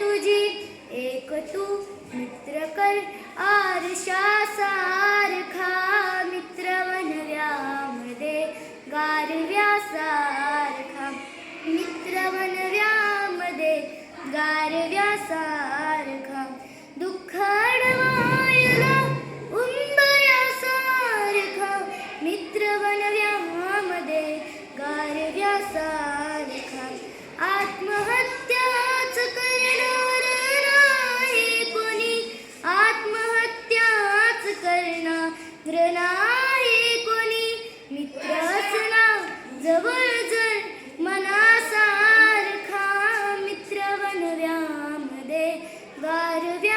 तुझी एक तू मित्र कर आरशा सारखा मित्र बनव्यामध्ये गारव्या सारखा मित्र बनव्यामध्ये गारव्या सारखा दुःख बनव्यामध्ये गारव्या सारखा आत्महत्या തരുവി